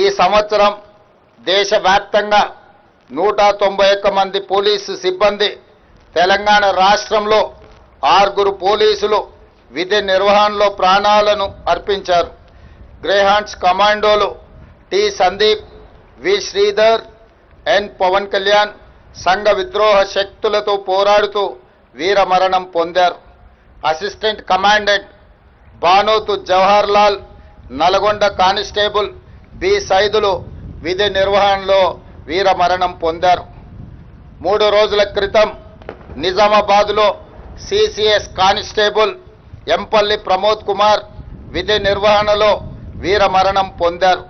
ఈ సంవత్సరం దేశవ్యాప్తంగా నూట తొంభై ఒక్క మంది పోలీసు సిబ్బంది తెలంగాణ రాష్ట్రంలో ఆరుగురు పోలీసులు విధి నిర్వహణలో ప్రాణాలను అర్పించారు. Greyhounds కమాండోలు T Sandeep V Sridhar N Pavan Kalyan సంఘ విద్రోహ శక్తులతో పోరాడుతూ వీరమరణం పొందారు. Assistant commandant Banothu Jawahar Lal Nalgonda constable B Saidulu విధి నిర్వహణలో వీరమరణం పొందారు. మూడు రోజుల క్రితం నిజామాబాద్లో సిసిఎస్ కానిస్టేబుల్ ఎంపల్లి ప్రమోద్ కుమార్ విధి నిర్వహణలో వీరమరణం పొందారు.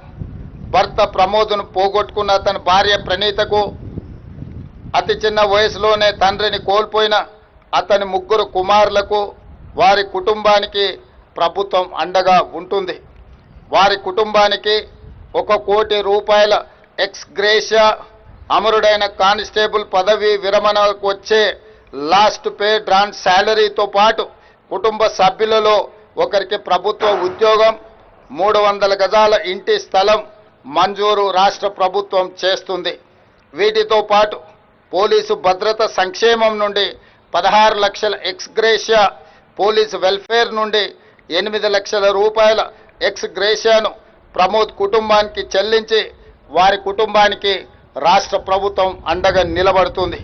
భర్త ప్రమోద్ను పోగొట్టుకున్న అతని భార్య ప్రణీతకు అతి చిన్న వయసులోనే తండ్రిని కోల్పోయిన అతని ముగ్గురు కుమారులకు వారి కుటుంబానికి ప్రభుత్వం అండగా ఉంటుంది. వారి కుటుంబానికి ఒక కోటి రూపాయల ఎక్స్ గ్రేషియా అమరుడైన కానిస్టేబుల్ పదవి విరమణకు వచ్చే లాస్ట్ పే డ్రాన్ శాలరీతో పాటు కుటుంబ సభ్యులలో ఒకరికి ప్రభుత్వ ఉద్యోగం మూడు వందల గజాల ఇంటి స్థలం మంజూరు రాష్ట్ర ప్రభుత్వం చేస్తుంది. వీటితో పాటు పోలీసు భద్రత సంక్షేమం నుండి పదహారు లక్షల ఎక్స్ గ్రేషియా పోలీసు వెల్ఫేర్ నుండి ఎనిమిది లక్షల రూపాయల ఎక్స్ గ్రేషియాను ప్రమోద్ కుటుంబానికి చెల్లించి వారి కుటుంబానికి రాష్ట్ర ప్రభుత్వం అండగా నిలబడుతుంది.